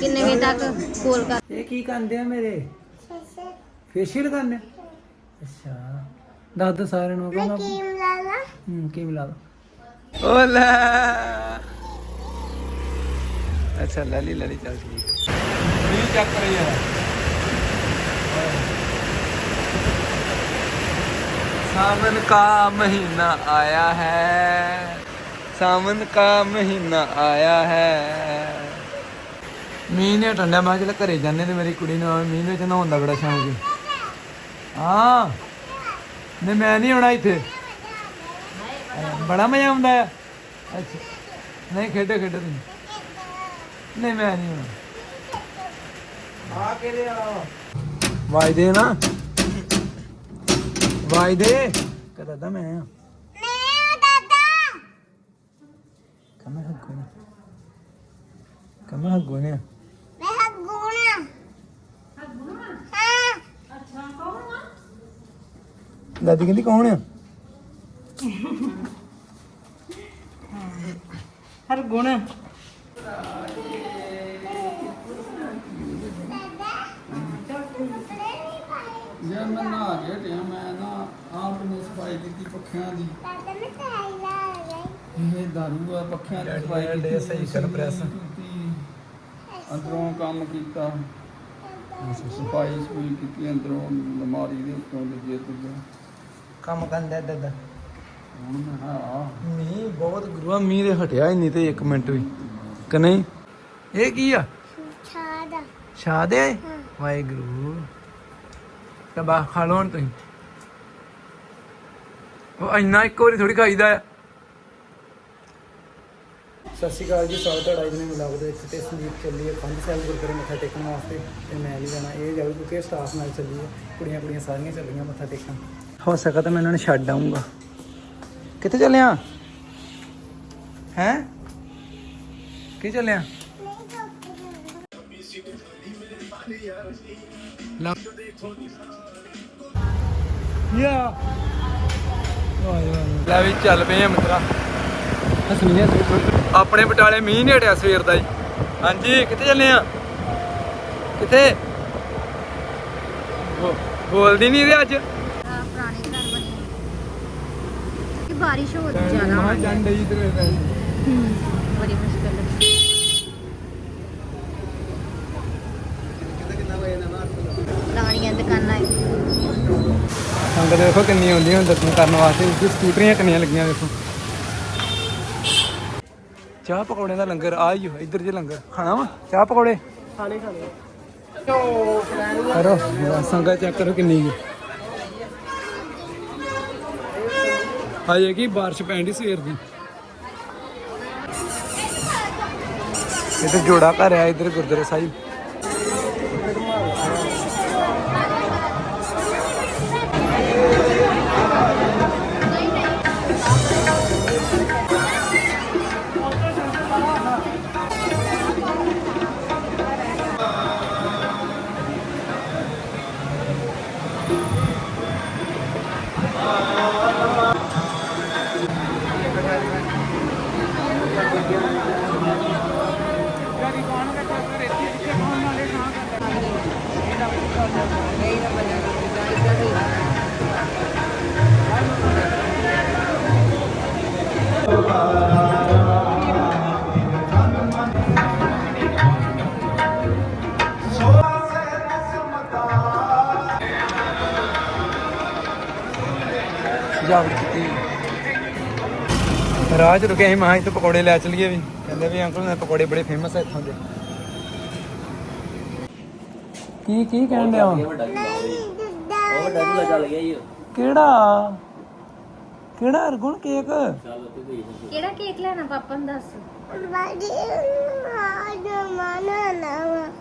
ਕਿੰਨੇ ਵਜੇ ਤੱਕ ਕੋਲ ਕਰ ਇਹ ਕੀ ਕਰਦੇ ਆ ਮੇਰੇ ਫੇਸ਼ੀਅਲ ਕਰਨੇ ਅੱਛਾ ਦੱਸ ਦੋ ਸਾਰਿਆਂ ਨੂੰ ਕਹੂੰਗਾ ਕੀਮ ਲਾਲਾ ਹੂੰ ਕੀ ਮਿਲਾ ਦੋ ਓ ਲੈ ਅੱਛਾ ਲੈ ਲਈ ਲੈ ਲਈ ਚੱਲ ਠੀਕ ਵੀ ਚੱਕ ਕਰ ਯਾਰ सावन का महीना आया है सावन का महीना आया है ਮੀਂਹ ਨੇ ਠੰਡਾ, ਮੈਂ ਕਿਹਾ ਘਰੇ ਜਾਂਦੇ ਤੇ ਮੇਰੀ ਕੁੜੀ ਨੂੰ ਮੀਂਹ ਵਿੱਚ ਨਹਾਉਣ ਦਾ ਬੜਾ ਸ਼ੌਂਕ ਹੈ ਹਾਂ। ਨਹੀਂ, ਮੈਂ ਨਹੀਂ ਆਉਣਾ ਇੱਥੇ। ਬੜਾ ਮਜ਼ਾ ਆਉਂਦਾ ਹੈ ਅੱਛਾ। ਨਹੀਂ, ਖੇਡੋ ਖੇਡੋ ਤੁਸੀਂ। ਨਹੀਂ, ਮੈਂ ਨਹੀਂ ਆਉਣਾ। ਆ ਕਿਹਦੇ ਆ ਵਾਜਦੇ ਨਾ। ਵਾਜਦੇ। ਕਦਾ ਦਾ ਮੈਂ ਆ। ਨਹੀਂ ਦਾਦਾ ਕਮੇ ਹੱਗੋ ਨੇ ਮੈਂ ਹਗੂਣਾ ਹਾਂ ਦਾਦੀ ਕਹਿੰਦੀ ਕੌਣ ਆ? ਹਰ ਗੁਣ ਜੇ ਮੈਂ ਨਾ ਗਿਆ ਤੇ ਮੈਂ ਨਾ ਆਪ ਨੇ ਸਫ਼ਾਈ ਕੀਤੀ ਪੱਖਿਆਂ ਦੀ। ਦਾਦਾ ਮੈਂ ਤਾਈਲਾ ਆ ਗਈ ਇਹ ਦਾਰੂ ਆ ਪੱਖਿਆਂ ਦੀ ਸਫ਼ਾਈ ਕੀਤੀ ਸਹੀ ਕਰ ਪ੍ਰੈਸ। ਅੰਦਰੋਂ ਕੰਮ ਕੀਤਾ। ਸਫ਼ਾਈ ਸਫੂਈ ਕੀਤੀ ਅੰਦਰੋਂ ਅਲਮਾਰੀ ਦੇ ਉੱਤੋਂ ਦੇ ਜੇ ਕੰਮ ਕੰਦਾ ਦਦਾ ਹੁਣ ਮੈਂ ਹਾਂ ਮੀਂਹ ਬਹੁਤ ਗੁਰੂਆ ਮੀਂਹ ਦੇ ਹਟਿਆ ਹੀ ਨਹੀਂ ਤੇ 1 ਮਿੰਟ ਵੀ। ਕਿ ਨਹੀਂ? ਇਹ ਕੀ ਆ? ਛਾਦਾ ਸ਼ਾਦੇ ਹਾਂ। ਵਾਹਿਗੁਰੂ। ਤਬਾ ਖਾ ਲਓ ਹੁਣ ਤੁਸੀਂ। ਉਹ ਇੰਨਾ ਇੱਕ ਵਾਰੀ ਥੋੜੀ ਖਾਈਦਾ ਆ। ਸਤਿ ਸ਼੍ਰੀ ਅਕਾਲ ਜੀ ਹੈ ਤੁਹਾਡਾ ਦੇ ਵਲੌਗ ਦੇ ਵਿੱਚ। ਤੇ ਸੰਦੀਪ ਚੱਲੀ ਹੈ ਪੰਜ ਸਾਹਿਬ ਗੁਰਦੁਆਰੇ ਮੱਥਾ ਟੇਕਣ ਵਾਸਤੇ। ਤੇ ਮੈਂ ਨਹੀਂ ਜਾਣਾ ਇਹ ਜਾਊ ਕਿਉਂਕਿ ਸਟਾਫ ਨਾਲ ਚੱਲੀ ਹੈ ਕੁੜੀਆਂ ਕੁੜੀਆਂ ਸਾਰੀਆਂ ਚੱਲੀਆਂ ਮੱਥਾ ਟੇਕਣ। ਹੋ ਸਕਦਾ ਤਾਂ ਮੈਂ ਇਹਨਾਂ ਨੂੰ ਛੱਡ ਆਉਂਗਾ ਕਿੱਥੇ ਚੱਲਿਆ? ਹੈ? ਕੀ ਚੱਲਿਆ? ਯਾ। ਲੈ ਵੀ ਚੱਲ ਪਏ ਆ ਮਿੱਤਰਾ। ਹਸਨੀ ਹਸਨੀ ਆਪਣੇ ਬਟਾਲੇ ਮੀਂਹ ਨਹੀਂ ਹਟਿਆ ਸਵੇਰ ਦਾ ਜੀ ਹਾਂਜੀ, ਕਿੱਥੇ ਚੱਲੇ ਆ? ਕਿੱਥੇ? ਬੋਲਦੀ ਨਹੀਂ ਇਹਦੇ ਅੱਜ ਪੁਰਾਣੇ ਘਰ ਬਣੇ ਕਿ ਬਾਰਿਸ਼ ਹੋ ਜ਼ਿਆਦਾ ਮਾਂ ਹੋਣੀ ਹੈ। ਚੰਡ ਇਧਰ ਪੈ ਬੜੀ ਮੁਸ਼ਕਲ ਹੈ। ਪੁਰਾਣੀਆਂ ਦੁਕਾਨਾਂ ਹੈ। ਸੰਗਤ ਦੇਖੋ ਕਿੰਨੀ ਆਉਂਦੀ ਹੁਣ ਦਰਸ਼ਨ ਕਰਨ ਵਾਸਤੇ। ਇੱਥੇ ਸਕੂਟਰੀਆਂ ਕਿੰਨੀਆਂ ਲੱਗੀਆਂ ਦੇਖੋ। ਚਾਹ ਪਕੌੜੇ ਦਾ ਲੰਗਰ ਆ ਹੀ ਇੱਧਰ ਜੇ ਲੰਗਰ। ਖਾਣਾ ਵਾ? ਚਾਹ ਪਕੌੜੇ? ਖਾਣੇ ਖਾਣੇ। ਕਰੋ ਸੰਗਤ ਚੈੱਕ ਕਰੋ ਕਿੰਨੀ ਹੈ ਹਜੇ ਕੀ ਬਾਰਿਸ਼ ਪੈਂਦੀ ਸਵੇਰ ਦੀ। ਇੱਧਰ ਜੋੜਾ ਘਰ ਆ ਇੱਧਰ ਗੁਰਦੁਆਰਾ ਸਾਹਿਬ। ਰਾਜ ਰੁਕੇ ਅਸੀਂ ਮਾਂ ਇੱਥੇ ਪਕੌੜੇ ਲੈ ਚਲੀਏ ਵੀ। ਕਹਿੰਦੇ ਵੀ ਅੰਕਲ ਨੇ ਪਕੌੜੇ ਬੜੇ ਫੇਮਸ ਆ ਇੱਥੋਂ ਦੇ। ਕੀ ਕੀ ਕਹਿਣ ਡਿਆ? ਵਾਂ? ਕਿਹੜਾ? ਕਿਹੜਾ ਅਰਗੁਣ ਕੇਕ? ਕਿਹੜਾ ਕੇਕ ਲੈਣਾ ਪਾਪਾ ਨੂੰ ਦੱਸ?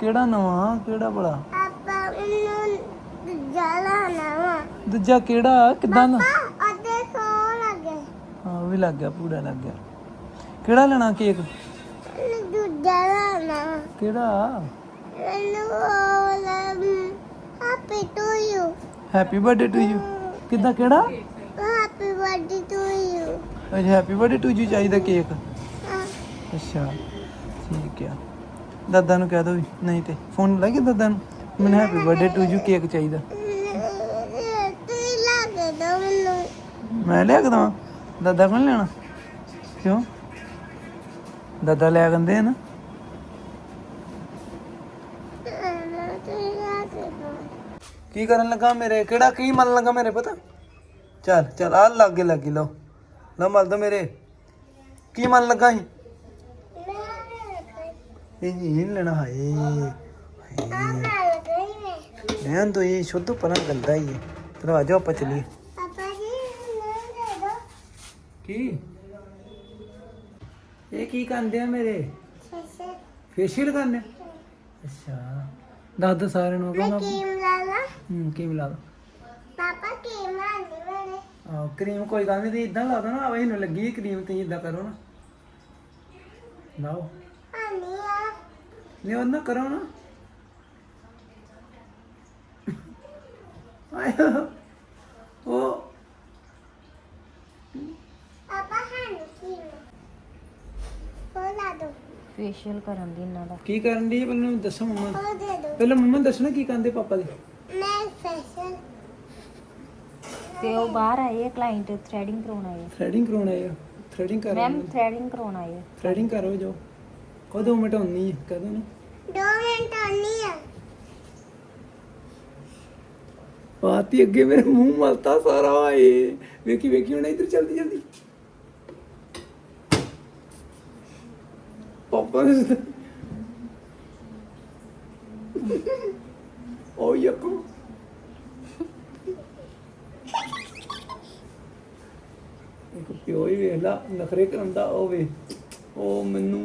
ਕਿਹੜਾ ਨਵਾਂ? ਕਿਹੜਾ ਬੜਾ? ਆਪਾ ਨੂੰ ਦੂਜਾ ਕਿਹੜਾ? ਕਿਦਾਂ ਦਾ ਵੀ ਲੱਗ ਗਿਆ ਪੂਰਾ ਲੱਗ ਗਿਆ। ਕਿਹੜਾ ਲੈਣਾ ਕੇਕ? ਨੂੰ ਜਲਾ ਨਾ ਕਿਹੜਾ? Happy to you happy birthday to you ਕਿਦਾਂ ਕਿਹੜਾ? ਹੈਪੀ ਬਰਥਡੇ ਟੂ ਯੂ ਅੱਛਾ ਹੈਪੀ ਬਰਥਡੇ ਟੂ ਯੂ ਚਾਹੀਦਾ ਕੇਕ। ਅੱਛਾ ਠੀਕ ਆ। ਦਾਦਾ ਨੂੰ ਕਹਿ ਦੋ ਵੀ ਨਹੀਂ ਤੇ ਫੋਨ ਲੈ ਕੇ ਦਾਦਾ ਨੂੰ। ਮੈਨੂੰ happy birthday to you cake ਚਾਹੀਦਾ। ਤੂੰ ਲਾ ਕੇ ਦੋ ਮੈਨੂੰ। ਮੈਂ ਲਿਆ ਕੇ ਦਵਾਂ? ਦਾਦਾ ਕੋਲ ਲੈਣਾ? ਕਿਉਂ? ਦਾਦਾ ਲੈ ਆ ਨਾ। ਕੇ ਕਰਨ ਲੱਗਾ ਮੇਰੇ? ਕਿਹੜਾ ਕੀ ਮਨ ਲੱਗਾ ਮੇਰੇ ਪਤਾ? ਚੱਲ ਚੱਲ ਆ ਲਾਗੇ ਲੱਗੀ ਲਓ। ਲਓ ਮਲ ਦੋ ਮੇਰੇ। ਕੀ ਮਨ ਲੱਗਾ ਸੀ? ਇਹ ਨਹੀਂ ਲੈਣਾ ਹਾਏ ਹਾਏ। ਮੈਂ। ਤਾਂ ਇਹ ਸ਼ੁੱਧ ਪਰਾਂ ਗੰਦਾ ਹੀ ਹੈ। ਚਲੋ ਆਜੋ ਆਪਾਂ ਚਲੀਏ। ਕੀ? ਇਹ ਕੀ ਕਰਦੇ ਆ ਮੇਰੇ? ਫੇਸ਼ੀਅਲ ਕਰਨੇ ਅੱਛਾ। ਦੱਸ ਦੋ ਸਾਰਿਆਂ ਨੂੰ ਕਹਿੰਦਾ ਹੂੰ ਕੀ ਮਿਲਾ ਦੋ ਆ ਕਰੀਮ ਕੋਈ ਗੱਲ ਨਹੀਂ ਤੇ ਇਦਾਂ ਲਾ ਦੋ ਨਾ ਆਵੇ ਇਹਨੂੰ ਲੱਗੀ ਕਰੀਮ ਤੇ ਇਦਾਂ ਕਰੋ ਨਾ। ਲਾਓ। ਨਹੀਂ ਉਹਨਾਂ ਕਰੋ ਨਾ। ਆਏ ਉਹ। ਫੇਸ਼ੀਅਲ ਕਰਨ ਦੀ ਇਹਨਾਂ ਦਾ। ਕੀ ਕਰਨ ਦੀ ਪਹਿਲਾਂ ਮੈਨੂੰ ਦੱਸੋ ਮੰਮਾ। ਪਹਿਲਾਂ ਮੰਮਾ ਨੂੰ ਦੱਸਣਾ ਕੀ ਕਹਿੰਦੇ ਪਾਪਾ ਦੇ। ਤੇ ਉਹ ਬਾਹਰ ਆਏ ਆ ਕਲਾਇੰਟ ਥ੍ਰੈਡਿੰਗ ਕਰਾਉਣ ਆਏ ਥ੍ਰੈਡਿੰਗ ਕਰਾਉਣ ਆਏ ਆ। ਥ੍ਰੈਡਿੰਗ ਕਰ ਮੈਮ ਥ੍ਰੈਡਿੰਗ ਕਰਾਉਣ ਆਏ ਆ। ਥ੍ਰੈਡਿੰਗ ਕਰੋ ਜੋ। ਕਦੋਂ ਮਟਾਉਣੀ ਹੈ ਕਦੋਂ ਨਾ? ਪਾਤੀ ਅੱਗੇ ਮੇਰੇ ਮੂੰਹ ਮਲਤਾ ਸਾਰਾ ਏ। ਵੇਖੀ ਵੇਖੀ ਹੁਣ ਇੱਧਰ ਜਲਦੀ ਜਲਦੀ ਪਾਪਾ ਨੇ ਓ ਪਿਓ ਹੀ ਵੇਖ ਲਾ ਨਖਰੇ ਕਰਾਂਦਾ ਉਹ ਉਹ ਮੈਨੂੰ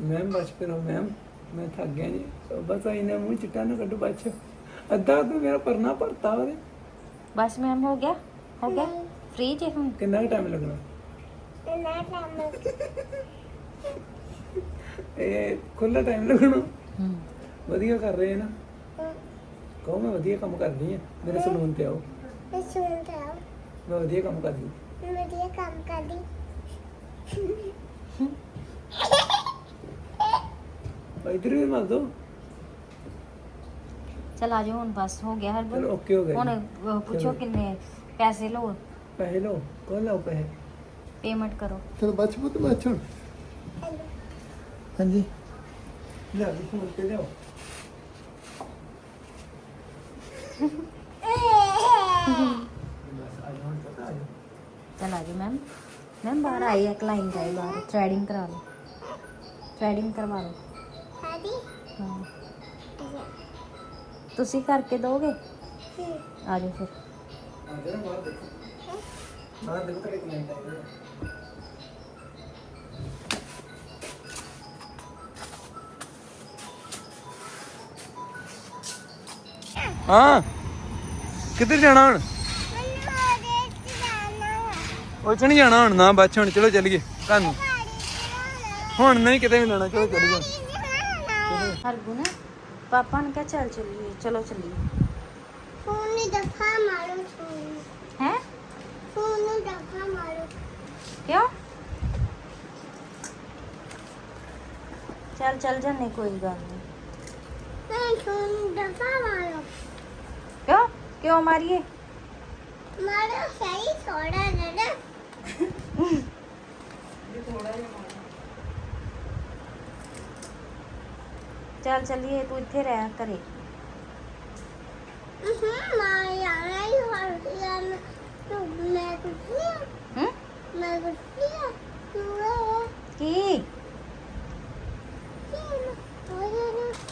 ਮੈਮ ਬਚ ਕਰੋ ਮੈਮ ਮੈਂ ਥੱਕ ਗਿਆ ਜੀ ਬਸ ਇਹਨੇ ਮੂੰਹ ਚਿੱਟਾ ਨਾ ਕੱਢੋ ਬੱਚ ਅੱਧਾ ਤਾਂ ਮੇਰਾ ਪਰਨਾ ਭਰਤਾ ਉਹਦੇ ਬਸ ਮੈਮ ਹੋ ਗਿਆ ਹੋ ਗਿਆ ਫ੍ਰੀ ਜੇ ਹੁਣ? ਕਿੰਨਾ ਟਾਈਮ ਲੱਗਣਾ? ਇਹ ਖੁੱਲਾ ਟਾਈਮ ਲੱਗਣਾ। ਹੂੰ। ਵਧੀਆ ਕਰ ਰਹੇ ਨਾ। ਕਹੋ ਮੈਂ ਵਧੀਆ ਕੰਮ ਕਰਦੀ ਆ ਮੇਰੇ ਸਲੂਨ ਤੇ ਆਓ। ਮੈਂ ਵਧੀਆ ਕੰਮ ਕਰਦੀ ਵਧੀਆ ਕੰਮ ਕਰਦੀ। ਇੱਧਰ ਵੀ ਮਲ ਦੋ। ਚਲ ਆ ਜਾਓ ਹੁਣ ਬਸ ਹੋ ਗਿਆ ਹਰਬਨ ਚਲੋ ਓਕੇ ਹੋ ਹੁਣ ਗਿਆ ਅਹ, ਪੁੱਛੋ ਕਿੰਨੇ ਪੈਸੇ ਹੁਣ ਲੈ ਵੀ ਫੋਨ ਤੇ ਲਿਆਓ ਬਸ ਆ ਜਾਓ ਹੁਣ ਪਤਾ ਆ ਜਾਓ ਚਲ ਆ ਜਾਓ ਮੈਮ ਮੈਮ ਬਾਹਰ ਆਏ ਆ ਕਲਾਇੰਟ ਆਏ ਬਾਹਰ ਥ੍ਰੈਡਿੰਗ ਕਰਾ ਲਓ ਥ੍ਰੈਡਿੰਗ ਕਰਵਾ ਲਓ ਹਾਦੀ ਹਾਂ ਤੁਸੀਂ ਕਰਕੇ ਦੋਗੇ ਆ ਜਾਓ ਫਿਰ ਆ ਜਾਓ ਹਾਂ। ਕਿੱਧਰ ਜਾਣਾ ਹੁਣ? ਉਹ ਚ ਨਹੀਂ ਜਾਣਾ ਹੁਣ ਨਾ ਬੱਚ ਹੁਣ। ਚਲੋ ਚੱਲੀਏ ਘਰ ਨੂੰ। ਗਾੜੀ ਚ ਹੁਣ ਨਹੀਂ ਕਿਤੇ ਵੀ ਲੈਣਾ ਚਲੋ ਚੱਲੀਏ। ਹਰਗੁਣ ਪਾਪਾ ਨੇ ਕਿਹਾ ਚੱਲ ਚੱਲੀਏ। ਚਲੋ ਚੱਲੀਏ। ਫੋਨ ਨੂੰ ਦਫਾ ਮਾਰੋ ਫੋਨ ਹੈ ਫੋਨ ਨੂੰ ਦਫਾ ਮਾਰੋ ਕਿਉਂ ਚੱਲ ਚੱਲ ਜੰਨੇ ਕੋਈ ਗੱਲ ਨਹੀਂ ਮੈਂ ਫੋਨ ਨੂੰ ਦਫਾ ਮਾਰੋ ਕਿਉਂ ਕਿਉਂ ਮਾਰੀਏ ਮਾਰੋ ਸਹੀ ਥੋੜਾ ਜਿਹਾ ਚੱਲ ਚੱਲੀਏ ਤੂੰ ਇੱਥੇ ਰਹਿ ਘਰੇ ਹੂੰ ਮਾਰ ਜਾਣਾ ਹੀ ਹੋਰ ਯਾਰ ਤੂੰ ਮੈਂ ਕੁਛ ਨਹੀਂ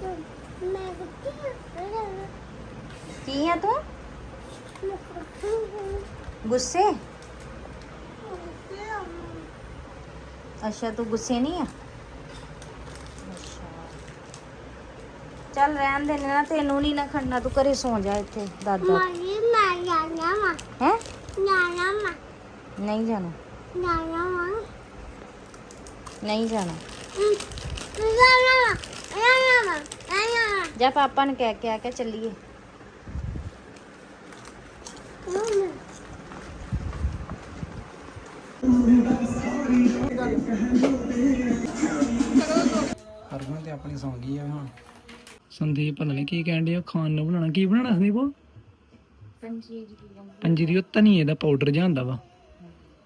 ਹੂੰ ਮੈਂ ਕੁਛ ਨਹੀਂ ਤੂੰ ਹੈ ਕੀ ਮੈਂ ਕੁਛ ਨਹੀਂ ਕੀ ਆ ਤੂੰ ਗੁੱਸੇ ਅੱਛਾ ਤੂੰ ਗੁੱਸੇ ਨਹੀਂ ਆ ਅੱਛਾ ਚੱਲ ਰਹਿਣ ਦੇ ਨਾ ਤੈਨੂੰ ਨਹੀਂ ਨਾ ਖੜਨਾ ਤੂੰ ਘਰੇ ਸੌ ਜਾ ਇੱਥੇ ਦਾਦਾ ਮਾਰੀ ਮੈਂ ਜਾਣਾ ਵਾ ਹੈ ਜਾਣਾ ਵਾ ਨਹੀਂ ਜਾਣਾ। ਜਾਣਾ ਵਾ। ਨਹੀਂ ਜਾਣਾ। ਜਾਣਾ ਵਾ ਜਾਣਾ ਵਾ ਜਾ ਪਾਪਾ ਨੂੰ ਕਹਿ ਕੇ ਆ ਕੇ ਚੱਲੀਏ। ਹਰਗੁਣ ਤੇ ਆਪਣੀ ਸੌਂ ਗਈ ਆ ਹੁਣ। ਸੰਦੀਪ ਪਤਾ ਨਹੀਂ ਕੀ ਕਹਿਣ ਡਿਆ ਖਾਣ ਨੂੰ ਬਣਾਉਣਾ ਕੀ ਬਣਾਉਣਾ ਸੰਦੀਪ ਉਹ? ਪੰਜੀਰੀ ਉਹ ਧਨੀਏ ਦਾ ਪਾਊਡਰ ਜਿਹਾ ਹੁੰਦਾ ਵਾ।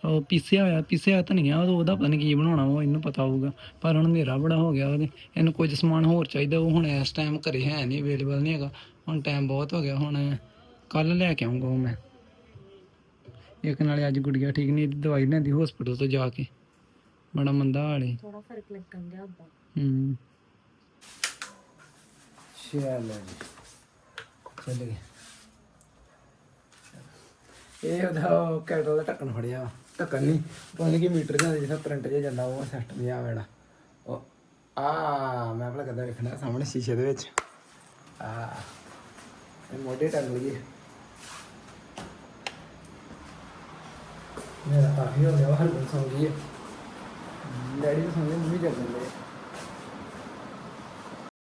ਉਹ ਪੀਸਿਆ ਹੋਇਆ ਪੀਸਿਆ ਧਨੀਆ ਉਹ ਉਹਦਾ ਪਤਾ ਨਹੀਂ ਕੀ ਬਣਾਉਣਾ ਉਹ ਇਹਨੂੰ ਪਤਾ ਹੋਊਗਾ। ਪਰ ਹੁਣ ਹਨੇਰਾ ਬੜਾ ਹੋ ਗਿਆ ਉਹਦੇ ਇਹਨੂੰ ਕੁਝ ਸਮਾਨ ਹੋਰ ਚਾਹੀਦਾ ਉਹ ਹੁਣ ਇਸ ਟਾਈਮ ਘਰੇ ਹੈ ਨਹੀਂ ਅਵੇਲੇਬਲ ਨਹੀਂ ਹੈਗਾ। ਹੁਣ ਟਾਈਮ ਬਹੁਤ ਹੋ ਗਿਆ ਹੁਣ ਕੱਲ ਲੈ ਕੇ ਆਉਂਗਾ ਉਹ ਮੈਂ। ਇੱਕ ਨਾਲੇ ਅੱਜ ਗੁੜੀਆ ਠੀਕ ਨਹੀਂ ਇਹਦੀ ਦਵਾਈ ਲੈਂਦੀ ਹਸਪੀਟਲ ਤੋਂ ਜਾ ਕੇ। ਬੜਾ ਮੰਦਾ ਹਾਲ ਏ। ਥੋੜਾ ਫ਼ਰਕ ਲੱਗਣ ਦਿਆ ਹੂੰ। ਚੱਲ ਜੀ। ਚੱਲ ਗਏ ਇਹ ਉਹਦਾ ਕੈਟਲ ਦਾ ਢੱਕਣ ਫੜਿਆ ਵਾ। ਢੱਕਣ ਨਹੀਂ, ਪਤਾ ਨਹੀਂ ਕਿ ਮੀਟਰ ਜਾਂ ਜਿੱਥੇ ਕਰੰਟ ਜਿਹਾ ਜਾਂਦਾ ਉਹ ਸਿਸਟਮ ਜਿਹਾ ਵੇੜਾ ਉਹ, ਆ, ਮੈਂ ਆਪਣਾ ਕਦਾ ਵੇਖਣਾ ਸਾਹਮਣੇ ਸ਼ੀਸ਼ੇ ਦੇ ਵਿੱਚ। ਆ, ਇਹ ਮੋਢੇ ਟੰਗ ਲਈਏ। ਮੇਰਾ ਕਾਫੀ ਹੋ ਗਿਆ ਹਰ ਬੰਦ ਸੌਂ ਗਈ ਹੈ। ਡੈਡੀ ਵੀ ਸੌਂ ਗਏ, ਮੰਮੀ ਜਗ ਗਏ